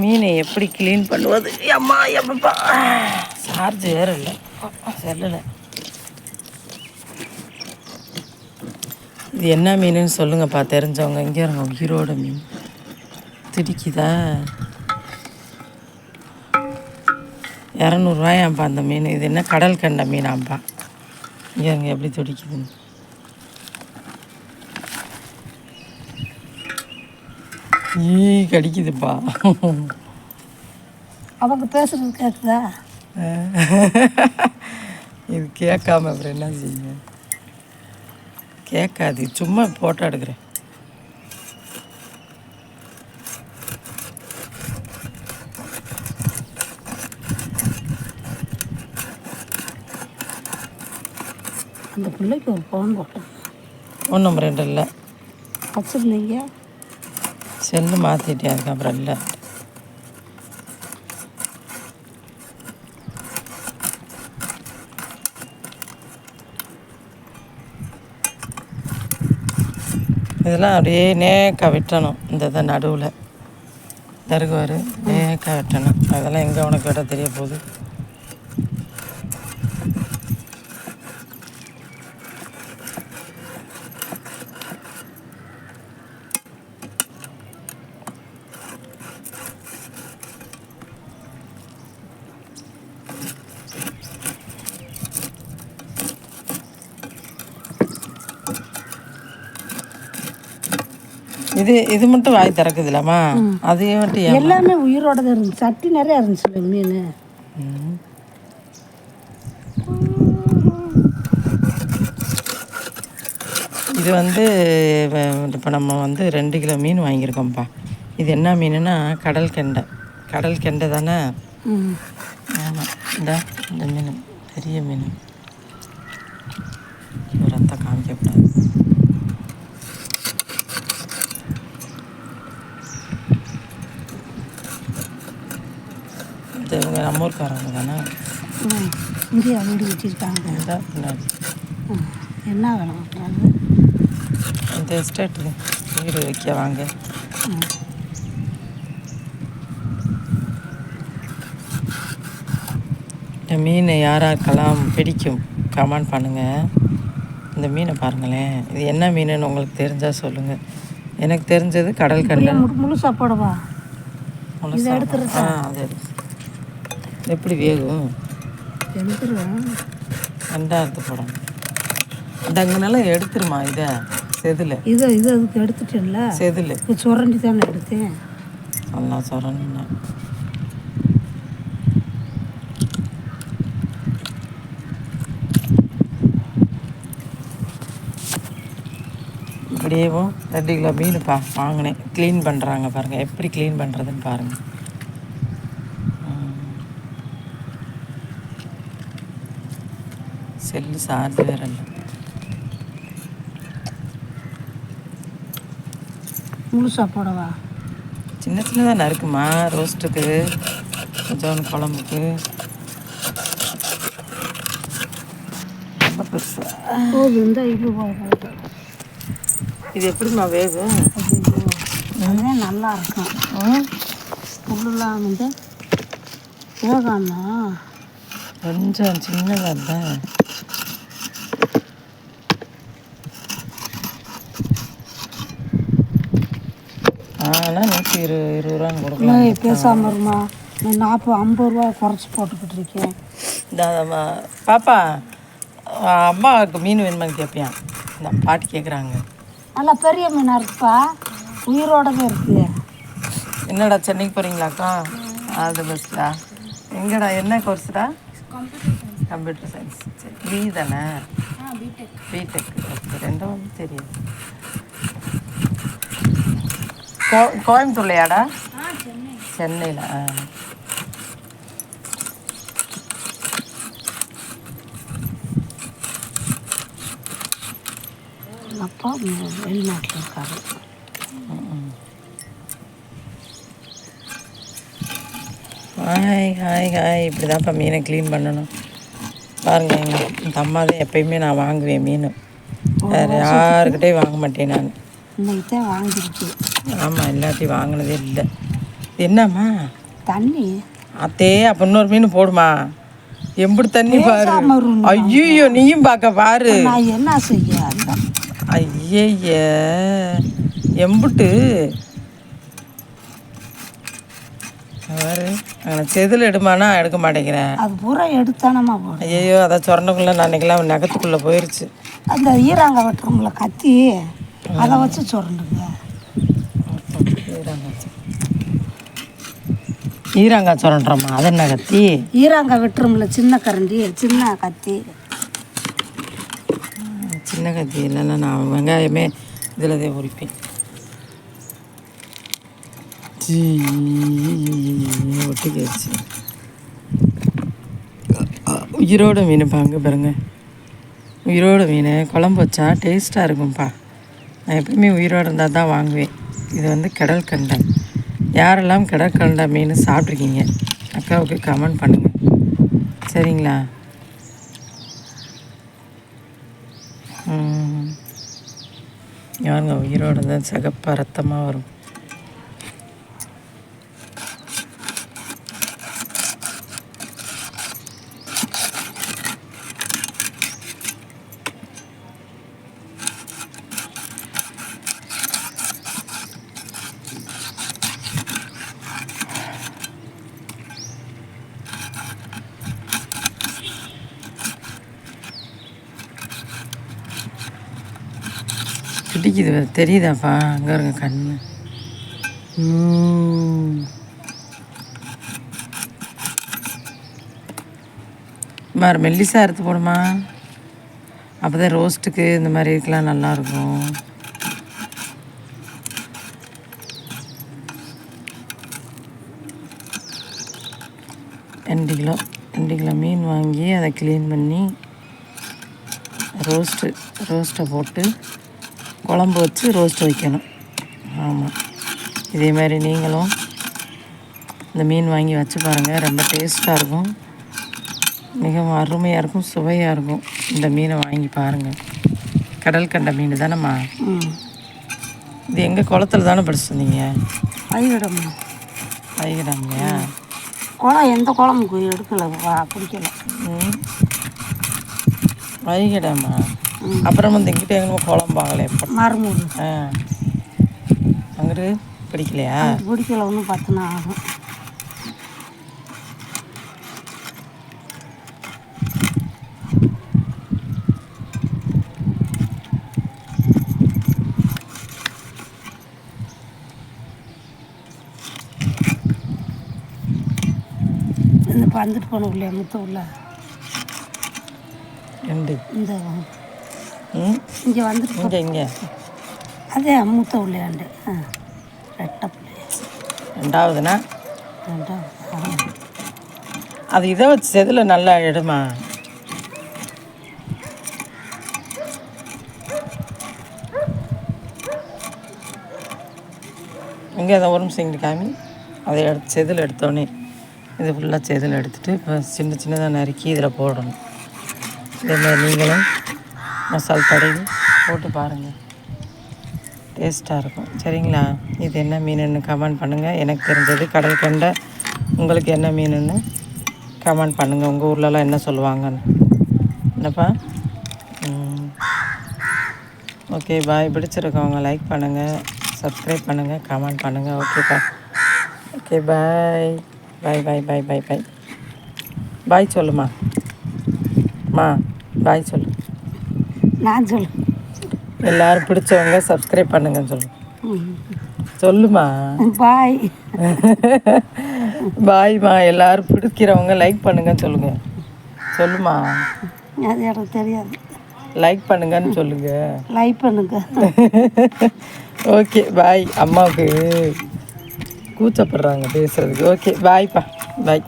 மீனை எப்படி க்ளீன் பண்ணுவது? அம்மா எப்பப்பா? சார்ஜ் வேற இல்லை. செல்லில். இது என்ன மீனுன்னு சொல்லுங்கப்பா. தெரிஞ்சவங்க இங்கே இருங்க. உயிரோட மீன். திடிக்குதா இரநூறுவாயாம்ப்பா அந்த மீன். இது என்ன கடல் கண்ட மீனாம்ப்பா? இங்கே இருங்க எப்படி துடிக்குதுன்னு ஈ கடிக்குதுப்பா. அவங்க பேசுறது கேட்குதா இது கேட்காம அப்புறம் என்ன செய்யுங்க கேட்காது சும்மா போட்டோ எடுக்கிறேன். அந்த பிள்ளைக்கு ஒரு ஃபோன் போட்டேன். ஒன்றும் ரெண்டு இல்லை. வச்சுருந்தீங்க? செல்லு மாற்றிட்டேன் அப்புறம் இல்லை. இதெல்லாம் அப்படியே நேக்காக வெட்டணும். இந்த இதை நடுவில். தருகுவார் நேக்கா வெட்டணும். அதெல்லாம் எங்கே உனக்கு விட தெரிய போகுது? இது இது மட்டும் வாய் திறக்குது இல்லாமா அதையும் மட்டும் எல்லாமே உயிரோட தான் இருந்துச்சு. சட்டி நிறையா இருந்துச்சு மீன். இது வந்து இப்போ நம்ம வந்து ரெண்டு கிலோ மீன் வாங்கியிருக்கோம்ப்பா. இது என்ன மீனுன்னா கடல் கெண்டை. கடல் கெண்டை தானே? ஆமாம் இந்த இந்த மீன். பெரிய மீன். ரத்தம் காமிக்கக்கூடாது. இது இவங்க நம்ம ஊர்க்காரவங்க தானே? இங்கேயே வீடு வச்சுருக்காங்க. என்ன பண்ணுறாங்க இந்த எஸ்டேட்டு வீடு வைக்க வாங்க. இந்த மீன் யாராருக்கெல்லாம் பிடிக்கும் கமெண்ட் பண்ணுங்கள் இந்த மீனை பாருங்களேன். இது என்ன மீனுன்னு உங்களுக்கு தெரிஞ்சால் சொல்லுங்கள் எனக்கு தெரிஞ்சது கடல் கண்டை முழு முழுசா போடவா? முழுசா? ஆ அது எடு. எப்படி வேகும்? ரெண்டாயிரத்து போடணும் டங்குனால எடுத்துருமா இதை? செதில். இது இது அதுக்கு எடுத்துட்டேன்ல? செதில். சுரண்டி தானே எடுத்தேன். நல்லா சொல்லணும்னா இப்படியேவும் ரெண்டு கிலோ மீனுப்பா வாங்கினேன். க்ளீன் பண்ணுறாங்க பாருங்கள் எப்படி க்ளீன் பண்ணுறதுன்னு பாருங்கள் செல்லு சார்ஜ் வேற இல்லை. முழுசா போடவா சின்ன சின்னதாக நறுக்குமா? ரோஸ்ட்டுக்கு கொஞ்சம் குழம்புக்கு. ரொம்ப பெருசா. போதும் இந்த இது போகுது இது எப்படிம்மா வேகும் நல்லா இருக்கும். ம்? புல்லாம் வந்து வேகாமா கொஞ்சம் சின்னதாக இருந்தா ஆனால் நூற்றி இரு இருபது ரூபான்னு கொடுக்கலாம் ஏய் பேசாம இருமா நான் நாற்பது ஐம்பது ரூபா குறைச்சி போட்டுக்கிட்டு இருக்கேன் பாப்பா அம்மாவுக்கு மீன் வேணுமான்னு கேட்பியான் இந்த பாட்டி கேட்குறாங்க நல்லா பெரிய மீனாக இருக்குப்பா உயிரோட தான் இருக்குது என்னடா சென்னைக்கு போகிறீங்களாக்கா ஆல் தி பெஸ்ட்டா எங்கடா என்ன கோர்ஸ்டா? கம்ப்யூட்டர் சயின்ஸ் சரி பி தானே? பிடெக் ஓகே ரெண்டும் வந்து தெரியும் கோ கோயம்புத்தூர்லையாடா? சென்னையில் ஆ. அப்பா வெளிநாட்டில் இருக்காரு. ஹாய் ஹாய் ஹாய் இப்படி தான்ப்பா மீனை க்ளீன் பண்ணணும். பாருங்க எங்க இந்த அம்மா தான் எப்பயுமே நான் வாங்குவேன் மீன். வேறு யாருக்கிட்டையும் வாங்க மாட்டேன் நான். வாங்கிருக்கு. ஆமாம் எல்லாத்தையும் வாங்கினதே இல்லை. என்னம்மா? தண்ணி. அத்தே அப்போ இன்னொரு மீன் போடுமா? எம்புடு தண்ணி பாரு. ஐயோ நீயும் பார்க்க பாரு. என்ன செய்ய? ஐயய்ய எம்புட்டு. பாரு செதில் எடுமானா எடுக்க மாட்டேங்கிறேன். அது பூரா எடுத்தானம்மா போடும் ஐயோ அதை சொரணுக்குள்ள நான் அன்னைக்கெல்லாம் நகத்துக்குள்ளே போயிருச்சு. அந்த ஈராங்க வெட்டுறோம்ல கத்தி அதை வச்சு சுரண்டுங்க. ஈராங்காய் சுரண்டுறோமா? அது என்ன கத்தி? ஈராங்க வெட்டுறோம்ல சின்ன கரண்டி சின்ன கத்தி. சின்ன கத்தி இல்லைன்னா நான் வெங்காயமே இதில் தான் உரிப்பேன். ஜீ ஒட்டிக்கிடுச்சு உயிரோட மீன் பாங்க பாருங்க உயிரோட மீன் குழம்பு வச்சா டேஸ்ட்டாக இருக்கும்ப்பா நான் எப்பவுமே உயிரோடு இருந்தால் தான் வாங்குவேன் இது வந்து கடல் கண்டை யாரெல்லாம் கடல் கண்டை மீன் சாப்பிட்ருக்கீங்க அக்காவுக்கு கமெண்ட் பண்ணுங்கள் சரிங்களா யாருங்க உயிரோடு இருந்தால் சிகப்பாக ரத்தமாக வரும் பிடிக்குது தெரியுதாப்பா? அங்கே இருக்க கண்ணு. ம். பாரு மெல்லிசா அறுத்து போடுமா? அப்போ தான் ரோஸ்ட்டுக்கு இந்த மாதிரி இருக்கலாம் நல்லாயிருக்கும். ரெண்டு கிலோ ரெண்டு கிலோ மீன் வாங்கி அதை க்ளீன் பண்ணி ரோஸ்ட்டு ரோஸ்ட்டை போட்டு குழம்பு வச்சு ரோஸ்ட் வைக்கணும். ஆமாம் இதே மாதிரி நீங்களும் இந்த மீன் வாங்கி வச்சு பாருங்கள் ரொம்ப டேஸ்ட்டாக இருக்கும். மிகவும் அருமையாக இருக்கும் சுவையாக இருக்கும். இந்த மீனை வாங்கி பாருங்கள் கடல் கண்ட மீன் தானேம்மா? ம். இது எங்கள் குளத்துல தானே படிச்சிருந்தீங்க பயிரிடம்மா வைகிறாங்கயா குளம் எந்த குழம்புக்கு எடுக்கல. வா பிடிக்கல ம். வைகடாம்மா அப்புறம் வந்து எங்கிட்ட எங்கே குழம்பாங்களே மறுமூடு ஆ. அங்கிட்டு பிடிக்கலையா? பிடிக்கல ஒன்றும் பத்து நாள் ஆகும் வந்துட்டு போன உள்ளே முத்த உள்ள. ரெண்டு இந்த இங்கே வந்துட்டு இங்கே இங்கே. அதே மூத்த உள்ளேண்டு ஆ ரெட்டை பிள்ளை. ரெண்டாவதுனா? ரெண்டாவது. அது இதை வச்சு செதில் நல்லா எடுமா? இங்கே அதை ஒரு நிமிஷம் இங்கே காமி அதை எடுத்து செதில் எடுத்தோடனே இது ஃபுல்லாக செதில் எடுத்துட்டு இப்போ சின்ன சின்னதாக நறுக்கி இதில் போடணும். இதேமாதிரி நீங்களும் மசால் தடவி போட்டு பாருங்கள் டேஸ்ட்டாக இருக்கும். சரிங்களா? இது என்ன மீனுன்னு கமெண்ட் பண்ணுங்கள் எனக்கு தெரிஞ்சது கடல் கண்ட. உங்களுக்கு என்ன மீனுன்னு கமெண்ட் பண்ணுங்கள் உங்கள் ஊர்லலாம் என்ன சொல்லுவாங்கன்னு. என்னப்பா? ஓகே பாய் பிடிச்சிருக்கவங்க லைக் பண்ணுங்கள் சப்ஸ்கிரைப் பண்ணுங்கள் கமெண்ட் பண்ணுங்கள் ஓகேப்பா ஓகே பாய் பாய் பாய் பாய் பாய் பாய் பாய் சொல்லுமா. மா பாய் சொல்லு. நான் சொல்லு. எல்லாரும் பிடிச்சவங்க சப்ஸ்கிரைப் பண்ணுங்கன்னு சொல்லு. சொல்லுமா? பாய். பாய்மா எல்லாரும் பிடிக்கிறவங்க லைக் பண்ணுங்கன்னு சொல்லுங்க. சொல்லுமா? அது எனக்கு தெரியாது. லைக் பண்ணுங்கன்னு சொல்லுங்க. லைக் பண்ணுங்க. ஓகே பாய் அம்மாவுக்கு கூச்சப்படுறாங்க பேசுறதுக்கு. ஓகே பாய்ப்பா பாய்